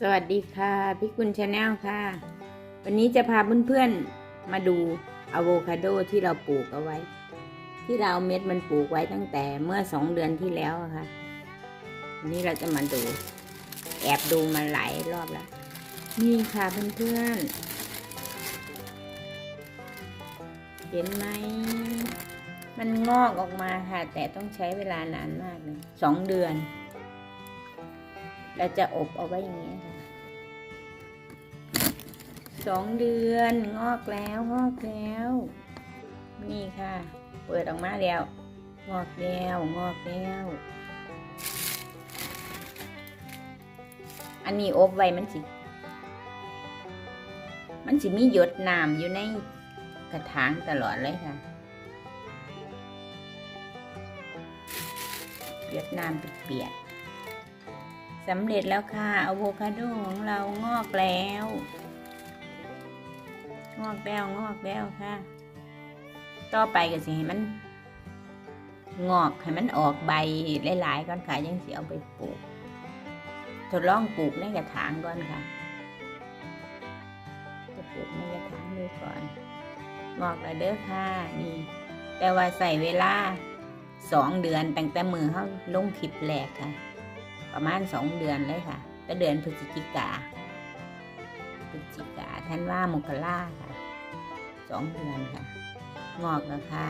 สวัสดีค่ะพี่กุลชาแนลค่ะ วันนี้จะพาเพื่อนๆมาดูอะโวคาโดที่เราปลูกเอาไว้ ที่เราเม็ดมันปลูกไว้ตั้งแต่เมื่อสองเดือนที่แล้วค่ะวันนี้เราจะมาดู แอบดูมาหลายรอบแล้ว นี่ค่ะเพื่อนๆ เห็นไหม มันงอกออกมาค่ะ แต่ต้องใช้เวลานานมากเลยสองเดือน เราจะอบเอาไว้อย่างนี้ค่ะสองเดือนงอกแล้วงอกแล้ว นี่ค่ะ เปิดออกมาแล้ว งอกแล้วงอกแล้ว อันนี้อบไว้มันสิ มันสิมีหยดน้ำอยู่ในกระถางตลอดเลยค่ะหยดน้ำเปียก สำเร็จแล้วค่ะอะโวคาโดของเรางอกแล้ว งอกแล้วงอกแล้วค่ะ ต่อไปก็สิให้มัน งอกให้มันออกใบหลายๆก่อนค่ะยังสิเอาไปปลูก ทดลองปลูกในกระถางก่อนค่ะ จะปลูกในกระถางดูก่อน งอกแล้วเด้อค่ะนี่แต่ว่าใส่เวลาสองเดือนตั้งแต่มือเขาลงคลิปแรกค่ะ ประมาณสองเดือนเลยค่ะแต่เดือนพฤศจิกาพฤศจิกาท่านว่ามกราค่ะสองเดือนค่ะ งอกแล้วค่ะ